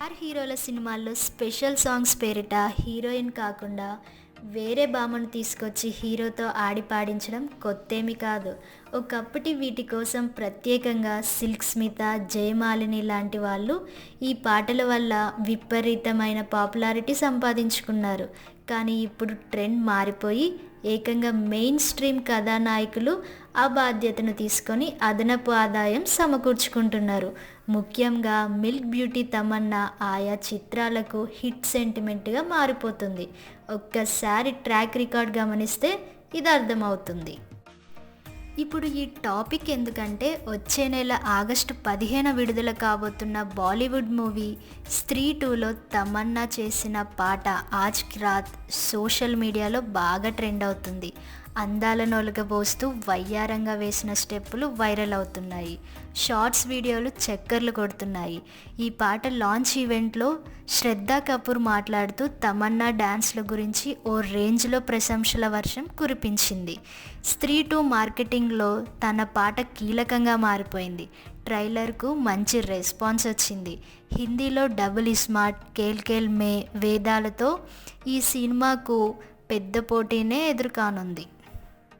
Star హీరోల సినిమాల్లో special songs పేరిట హీరోయిన్ కాకుండా వేరే భామను తీసుకొచ్చి హీరోతో ఆడి పాడించడం కొత్తేమి కాదు. ఒకప్పటి వీటి కోసం ప్రత్యేకంగా సిల్క్ స్మిత జయమాలిని లాంటి వాళ్ళు ఈ పాటల వల్ల విపరీతమైన పాపులారిటీ సంపాదించుకున్నారు. కానీ ఇప్పుడు ట్రెండ్ మారిపోయి ఏకంగా మెయిన్ స్ట్రీమ్ కథానాయకులు ఆ బాధ్యతను తీసుకొని అదనపు ఆదాయం సమకూర్చుకుంటున్నారు. ముఖ్యంగా మిల్క్ బ్యూటీ తమన్నా ఆయా చిత్రాలకు హిట్ సెంటిమెంట్గా మారిపోతుంది. ఒక్కసారి ట్రాక్ రికార్డ్ గమనిస్తే ఇది అర్థమవుతుంది. ఇప్పుడు ఈ టాపిక్ ఎందుకంటే వచ్చే నెల ఆగస్టు పదిహేను విడుదల కాబోతున్న బాలీవుడ్ మూవీ స్త్రీ టూలో తమన్నా చేసిన పాట ఆజ్ రాత్ సోషల్ మీడియాలో బాగా ట్రెండ్ అవుతుంది. అందాలను ఒలగబోస్తూ వయ్యారంగా వేసిన స్టెప్పులు వైరల్ అవుతున్నాయి. షార్ట్స్ వీడియోలు చక్కర్లు కొడుతున్నాయి. ఈ పాట లాంచ్ ఈవెంట్లో శ్రద్ధా కపూర్ మాట్లాడుతూ తమన్నా డ్యాన్స్ల గురించి ఓ రేంజ్లో ప్రశంసల వర్షం కురిపించింది. స్త్రీ టూ మార్కెటింగ్లో తన పాట కీలకంగా మారిపోయింది. ట్రైలర్కు మంచి రెస్పాన్స్ వచ్చింది. హిందీలో డబుల్ ఇస్మార్ట్ కేల్ కేల్ మే వేదాలతో ఈ సినిమాకు పెద్ద పోటీనే ఎదురుకానుంది.